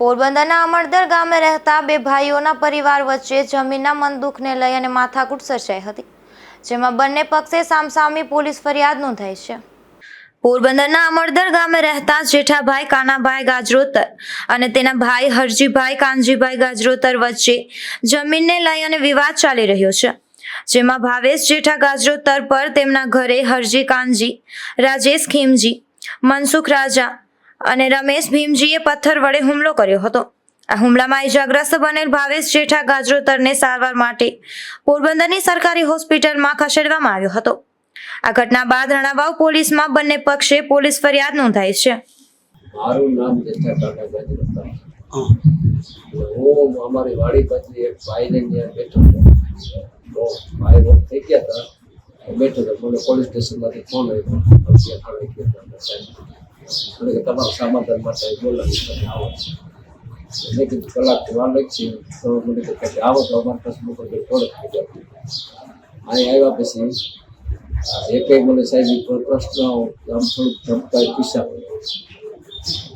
પોરબંદરના અમરદર ગામે રહેતા બે ભાઈઓના પરિવાર વચ્ચે જમીનના મનદુખને લઈ અને માથાકૂટ સર્જાઈ હતી, જેમાં બંને પક્ષે સામસામી પોલીસ ફરિયાદ નોંધાઈ છે. પોરબંદરના અમરદર ગામે રહેતા જેઠાભાઈ કાનાભાઈ ગાજરોતર અને તેના ભાઈ હરજીભાઈ કાનજીભાઈ ગાજરોતર વચ્ચે જમીનને લઈ અને વિવાદ ચાલી રહ્યો છે, જેમાં ભાવેશ જેઠા ગાજરોતર પર તેમના ઘરે હરજી કાનજી, રાજેશ ખીમજી, મનસુખ રાજા અને રમેશ ભીમજીએ પથ્થર વડે હુમલો કર્યો હતો. આ હુમલામાં ઇજાગ્રસ્ત બનેલ ભાવેશ જેઠા ગાજરોતરને સારવાર માટે પોરબંદરની સરકારી હોસ્પિટલમાં ખસેડવામાં આવ્યો હતો. આ ઘટના બાદ રણાવાવ પોલીસમાં બંને પક્ષે પોલીસ ફરિયાદ નોંધાઈ છે. મારું નામ જેઠા કાકા ગાજરોતર. હું. અમારી વાડી પાસે એક ભાઈને ત્યાં બેઠો હતો. ભાઈ રોગ થઈ ગયા હતા. બેઠો હતો. મને પોલીસ સ્ટેશનમાંથી ફોન આવ્યો. પછી ગયા કે તમારા સમાધાન માટે બોલાવી. આવો મેં કીધું, કલાક વાર લાગશે તો મને કહે કે, આવો તો અમારી પાસે લોકો થોડોક થઈ ગયા અહીં આવ્યા પછી એક એક મને સાહેબ પ્રશ્ન આમ થોડુંક ધમકાય પૂછ્યા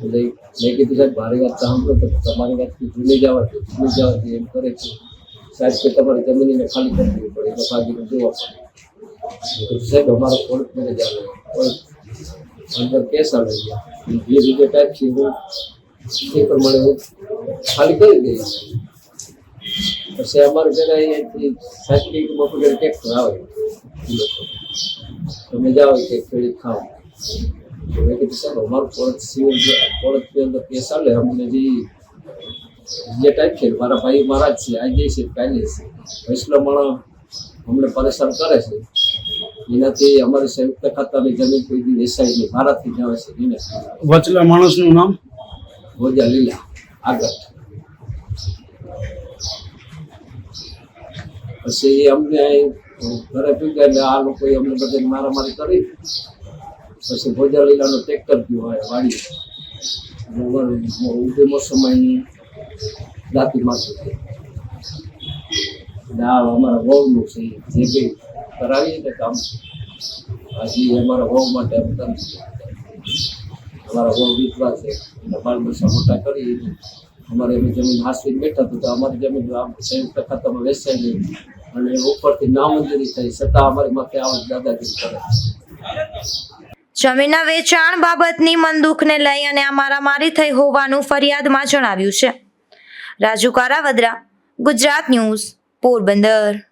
એટલે મેં કીધું, સાહેબ, મારી વાત સાંભળો તો તમારી વાત ભૂલી જવાથી ભૂલી જવાથી એમ કરે છે. સાહેબ કે, તમારી જમીનને ખાલી કરી દેવી પડે એટલે ભાગીને જોવા પડે. કીધું, સાહેબ, અમારો કોર્ટ આવે કોર્ટ અંદર કેસ આવે જે રીતે ટાઈપ છે હું એ પ્રમાણે હું ખાલી કરી દઈશ પછી અમારે પેલા અહીંયાથી સર્ટિફિકેટ વગેરે ટેક્સ આવે એ લોકો તમે જાઓ કે ખેડી ખાઓ તો મેં કીધું સાહેબ અમારું કોર્ટ સિવિલ કોર્ટની અંદર કેસ ચાલે અમને જે જે ટાઈપ છે મારા ભાઈ મારા જ છે આજે છે કાલે છે ફેસલો માણસ અમને પરેશાન કરે છે એનાથી અમારી સંયુક્ત ખાતાની જમીન કોઈ દી વેચાઈ નહીં. મારાથી જ આવે છે એને. વચલા માણસનું નામ? ભોજા લીલા. આગળ. પછી અમને ઘરે પીગા એટલે આ લોકોએ અમને બધાને મારામારી કરી. પછી ભોજા લીલાનો ટ્રેક્ટર ગયો હોય વાડી ઊભી મોસમની દાંતી માથું છે. આ અમારા બહુ છે જે કંઈ કરાવીએ ને કામ. હજી અમારા વહુ માટે અમે અમારા વહુ વિધવા છે. અને બાળ બચ્ચા મોટા કરી અમારે એમની જમીન હાસવી બેઠા તો અમારી જમીન સંયુક્ત ખાતામાં વેચાઈ ગઈ. અને ઉપરથી નામંજૂરી થઈ. છતાં અમારી માથે આવા દાદાગીરી કરે જમીનના વેચાણ બાબતની મનદુખને લઈ અને આ મારામારી થઈ હોવાનું ફરિયાદમાં જણાવ્યું છે. રાજુ કારાવદ્રા, ગુજરાત ન્યૂઝ, પોરબંદર.